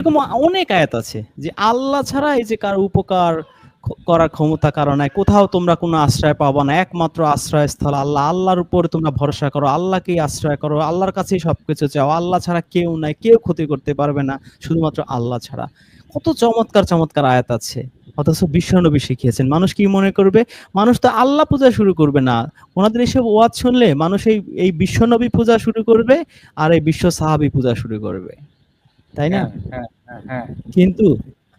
এরকম অনেক আয়াত আছে যে আল্লাহ ছাড়া এই যে কার উপকার করার ক্ষমতা কারও নাই, কোথাও তোমরা কোনো আশ্রয় পাবা না, একমাত্র আশ্রয়স্থল আল্লাহ। আল্লাহর উপর তোমরা ভরসা করো, আল্লাহকেই আশ্রয় করো, আল্লাহর কাছেই সবকিছু চাও। আল্লাহ ছাড়া কেউ নাই, কেউ ক্ষতি করতে পারবে না, শুধুমাত্র আল্লাহ ছাড়া। কত চমৎকার চমৎকার আয়াত আছে। অথচ বিশ্বনবী শিখিয়েছেন, মানুষ কি মনে করবে? মানুষ তো আল্লাহ পূজা শুরু করবে না। ওনাদের এসব ওয়াজ শুনলে মানুষ এই এই বিশ্বনবী পূজা শুরু করবে আর এই বিশ্ব সাহাবী পূজা শুরু করবে। তাই না? হ্যাঁ, হ্যাঁ, হ্যাঁ। কিন্তু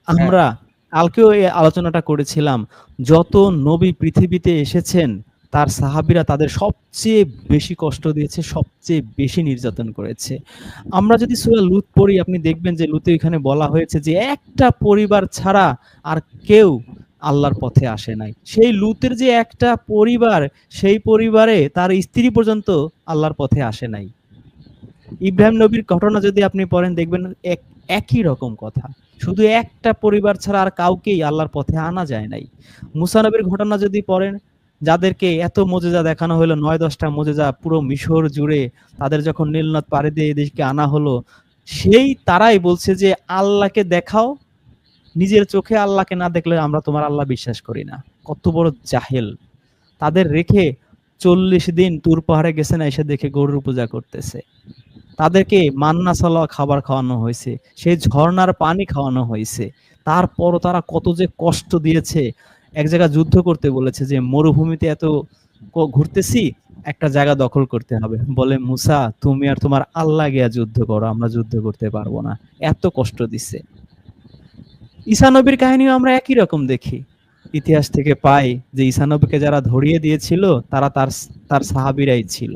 আমরা কালকেও এই আলোচনাটা করেছিলাম যত নবী পৃথিবীতে এসেছেন তার সাহাবীরা তাদের সবচেয়ে বেশি কষ্ট দিয়েছে সবচেয়ে বেশি নির্যাতন করেছে। আমরা যদি সূরা লুত পড়ি আপনি দেখবেন যে লুতে এখানে বলা হয়েছে যে একটা পরিবার ছাড়া আর কেউ আল্লাহর পথে আসে নাই। সেই লুতের যে একটা পরিবার সেই পরিবারে তার স্ত্রী পর্যন্ত আল্লাহর পথে আসে নাই। ইব্রাহিম নবীর ঘটনা যদি আপনি পড়েন, দেখবেন এক, একই রকম কথা। শুধু একটা পরিবার ছাড়া আর কাউকেই আল্লাহর পথে আনা যায় নাই। মুসা নবীর ঘটনা যদি পড়েন, যাদেরকে এত মজেজা দেখানো হলো, নয় দশটা মজেজা পুরো মিশর জুড়ে তাদের যখন নীলনদ পাড়ি দিয়ে এদেরকে আনা হলো, সেই তারাই বলছে যে, আল্লাহকে দেখাও, নিজের চোখে আল্লাহকে না দেখলে আমরা তোমার আল্লাহ বিশ্বাস করি না। কত বড় জাহেল। তাদের রেখে চল্লিশ দিন তুর পাহাড়ে গেছে না, এসে দেখে গরুর পূজা করতেছে। তাদেরকে মান্না সালোয়া খাবার খাওয়ানো হয়েছে সেই ঝর্ণার পানি খাওয়ানো হয়েছে। তারপরও তারা কত যে কষ্ট দিয়েছে। এক জায়গায় যুদ্ধ করতে বলেছে যে, মরুভূমিতে এত ঘুরতেছি, একটা জায়গা দখল করতে হবে। বলে, মুসা, তুমি আর তোমার আল্লাহ গিয়া যুদ্ধ করো, আমরা যুদ্ধ করতে পারব না। এত কষ্ট দিছে। ঈসা নবীর কাহিনীও আমরা একই রকম দেখি। ইতিহাস থেকে পাই যে ঈসা নবীকে যারা ধরিয়ে দিয়েছিল, তারা তার তার সাহাবিরাই ছিল।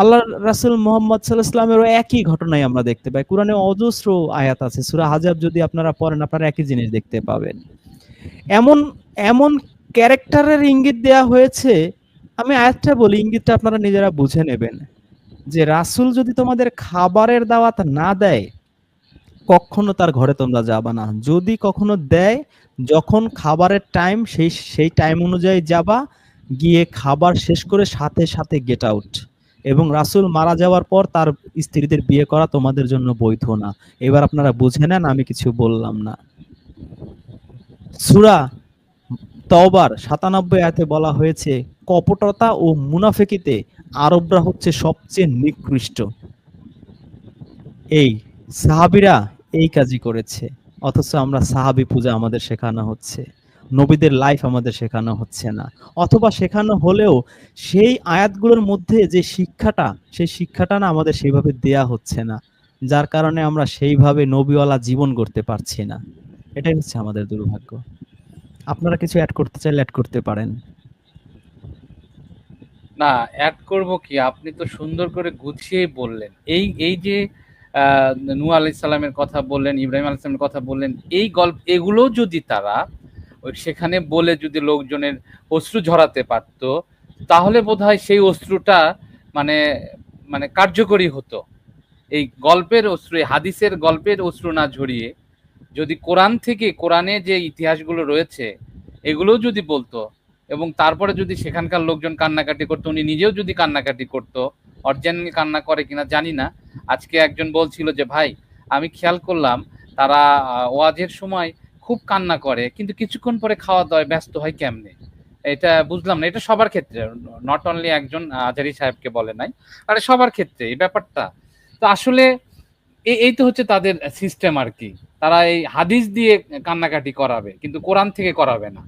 আল্লাহ রাসূল মোহাম্মদ সাল্লাহ ইসলামেরও একই ঘটনাই আমরা দেখতে পাই। কোরআনে অজস্র আয়াত আছে, সূরা হাজাব যদি আপনারা পড়েন, আপনারা একই জিনিস দেখতে পাবেন। এমন এমন ক্যারেক্টারের ইঙ্গিত দেয়া হয়েছে, আমি আয়াতটা বলি, ইঙ্গিতটা আপনারা নিজেরা বুঝে নেবেন। যে রাসূল যদি তোমাদের খাবারের দাওয়াত না দেয়, কখনো তার ঘরে তোমরা যাবা না। যদি কখনো দেয় যখন খাবারের টাইম সেই সেই টাইম অনুযায়ী যাবা, গিয়ে খাবার শেষ করে সাথে সাথে গেট আউট এবং রাসূল মারা যাওয়ার পর তার স্ত্রীদের বিয়ে করা তোমাদের জন্য বৈধ না। এবার আপনারা বুঝে নেন, আমি কিছু বললাম না। সুরা তওবার সাতানব্বই আয়াতে বলা হয়েছে, কপটতা ও মুনাফেকিতে আরবরা হচ্ছে সবচেয়ে নিকৃষ্ট। এই সাহাবিরা এই কাজই করেছে। অথচ আমরা সাহাবি পূজা আমাদের শেখানো হচ্ছে। নবীদের লাইফ আমাদের শেখানো হচ্ছে না। অথবা শেখানো হলেও সেই আয়াতগুলোর মধ্যে যে শিক্ষাটা, সেই শিক্ষাটা না আমাদের সেইভাবে দেয়া হচ্ছে না। যার কারণে আমরা সেইভাবে নবীওয়ালা জীবন করতে পারছি না। এটাই হচ্ছে আমাদের দুর্ভাগ্য। আপনারা কিছু অ্যাড করতে চাইলে অ্যাড করতে পারেন। না অ্যাড করব কি? আপনি তো সুন্দর করে গুছিয়েই বললেন। এই এই যে আহ, নূহ আলাইহিস সালামের কথা বললেন ইব্রাহিম আলাইহিস সালামের কথা বললেন এই গল্প এগুলো যদি তারা ওই সেখানে বলে যদি লোকজনের অশ্রু ঝরাতে পারত তাহলে বোধহয় সেই অশ্রুটা মানে মানে কার্যকরী হতো। এই গল্পের অশ্রু হাদিসের গল্পের অশ্রু না ঝরিয়ে যদি কোরআন থেকে কোরআনে যে ইতিহাসগুলো রয়েছে এগুলোও যদি বলতো এবং তারপরে যদি সেখানকার লোকজন কান্নাকাটি করতো উনি নিজেও যদি কান্নাকাটি করতো অরিজিনাল কান্না করে কিনা জানি না আজকে একজন বলছিল যে, ভাই, আমি খেয়াল করলাম, তারা ওয়াজের সময় খুব কান্না করে, কিন্তু কিছুক্ষণ পরে খাওয়া দাওয়ায় ব্যস্ত হয় কেমনে? এটা বুঝলাম না, এটা সবার ক্ষেত্রে নট অনলি একজন আজারি সাহেবকে বলে নাই, আরে সবার ক্ষেত্রে, এই ব্যাপারটা। তো আসলে এই তো হচ্ছে তাদের সিস্টেম আর কি। তারা এই হাদিস দিয়ে কান্নাকাটি করাবে, কিন্তু কোরআন থেকে করাবে না।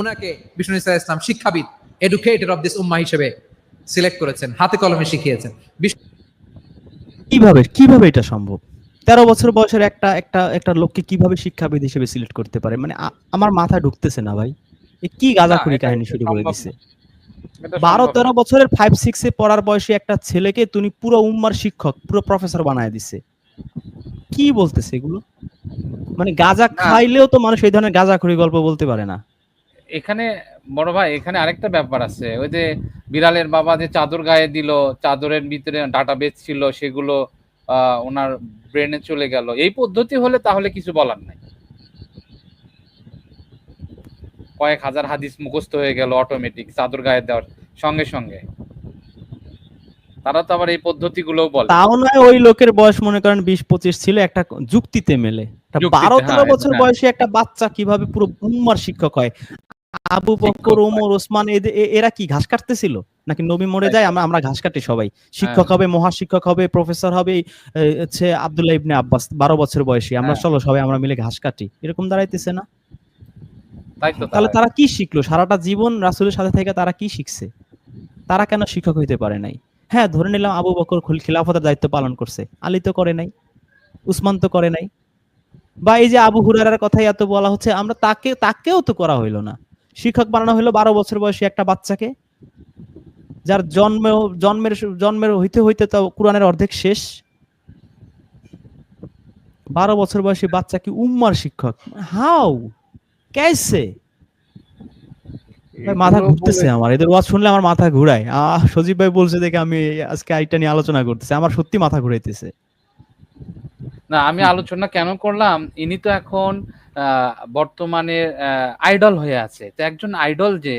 ওনাকে বিষ্ণু ইসা ইসলাম শিক্ষাবিদ এডুকেটেড অফ দিস উম্মা হিসেবে সিলেক্ট করেছেন হাতে কলমে শিখিয়েছেন। কীভাবে কীভাবে এটা সম্ভব? তেরো বছর বয়সের একটা একটা একটা লোককে কীভাবে শিক্ষাবিদ হিসেবে সিলেক্ট করতে পারে? মানে আমার মাথায় ঢুকতেছে না ভাই। কি না, এটা কাহিনী শুরু করে দিছে? বারো তেরো বছরের ফাইভ সিক্সে পড়ার বয়সে একটা ছেলেকে তুমি পুরো উম্মার শিক্ষক পুরো প্রফেসর বানায় দিছে। কি বলতেছে এগুলো? মানে গাঁজা খাইলেও তো মানুষ এই ধরনের গাঁজাখুরি গল্প বলতে পারে না। এখানে বড় ভাই এখানে আরেকটা ব্যাপার আছে। ওই যে বিড়ালের বাবা যে চাদর গায়ে দিল চাদরের ভিতরে ডাটা বেচ ছিল সেগুলো ওনার ব্রেনে চলে গেল। এই পদ্ধতি হলে তাহলে কিছু বলার নাই। কয়েক হাজার হাদিস মুখস্থ হয়ে গেল অটোমেটিক চাদর গায়ে দেওয়ার সঙ্গে সঙ্গে। তারা তো আবার এই পদ্ধতিগুলোও বলে। তাও নয় ওই লোকের বয়স মনে করেন বিশ পঁচিশ ছিল একটা যুক্তিতে মেলে। বারো তেরো হ্যাঁ, বছর বয়সে একটা বাচ্চা কীভাবে পুরো উম্মার শিক্ষক হয়? আবু বকর ওমর ওসমান এরা কি ঘাস কাটতেছিল? নাকি নবী মরে যায়? আমরা আমরা ঘাস কাটি সবাই। শিক্ষক হ্যাঁ। হবে মহাশিক্ষক হবে প্রফেসর হবে হচ্ছে আব্দুল্লাহ ইবনে আব্বাস বারো বছর বয়সী। আমরা হ্যাঁ। চলো সবাই আমরা মিলে ঘাস কাটি। এরকম দাঁড়াইতেছে না? তাহলে তারা- কি শিখলো? সারাটা জীবন রাসূলের সাথে থেকে তারা কি শিখছে? তারা কেন শিক্ষক হইতে পারে নাই? হ্যাঁ ধরে নিলাম আবু বকর খুল খিলাফতের দায়িত্ব পালন করছে। আলী তো করে নাই উসমান তো করে নাই। বা এই যে আবু হুরারার কথাই এত বলা হচ্ছে আমরা তাকে তাকেও তো করা হইল না। শিক্ষক বানানো হলো বারো বছর বয়সী একটা বাচ্চাকে যার জন্ম জন্মের জন্মের হইতে হইতে তো কোরআনের অর্ধেক শেষ। বারো বছর বয়সী বাচ্চা কি উম্মার শিক্ষক? হাউ কেসে? মাথা ঘুরতেছে আমার এদের ওয়াজ শুনলে আমার মাথা ঘুরায়। আহ সজীব ভাই বলছে দেখে আমি আজকে আইটা নিয়ে আলোচনা করতেছি আমার সত্যি মাথা ঘুরাইতেছে। না আমি আলোচনা কেন করলাম? ইনি তো এখন আহ, বর্তমানে আইডল হয়ে আছে। তো একজন আইডল যে,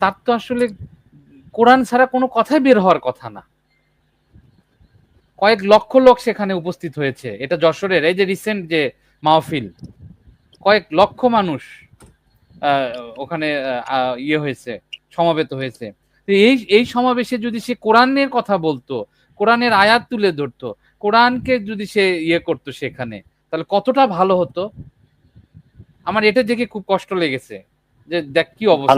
তার তো আসলে কোরআন ছাড়া কোনো কথাই বের হওয়ার কথা না। কয়েক লক্ষ লোক সেখানে উপস্থিত হয়েছে। এটা যশোরের, এই যে রিসেন্ট যে মাহফিল, কয়েক লক্ষ মানুষ ওখানে ইয়ে হয়েছে, সমাবেত হয়েছে। এই এই সমাবেশে যদি সে কোরআনের কথা বলতো, কোরআনের আয়াত তুলে ধরতো, কোরআনকে যদি সে ইয়ে করতো সেখানে, তাহলে কতটা ভালো হতো? আমার এটা দেখে খুব কষ্ট লেগেছে যে দেখ কি অবস্থা।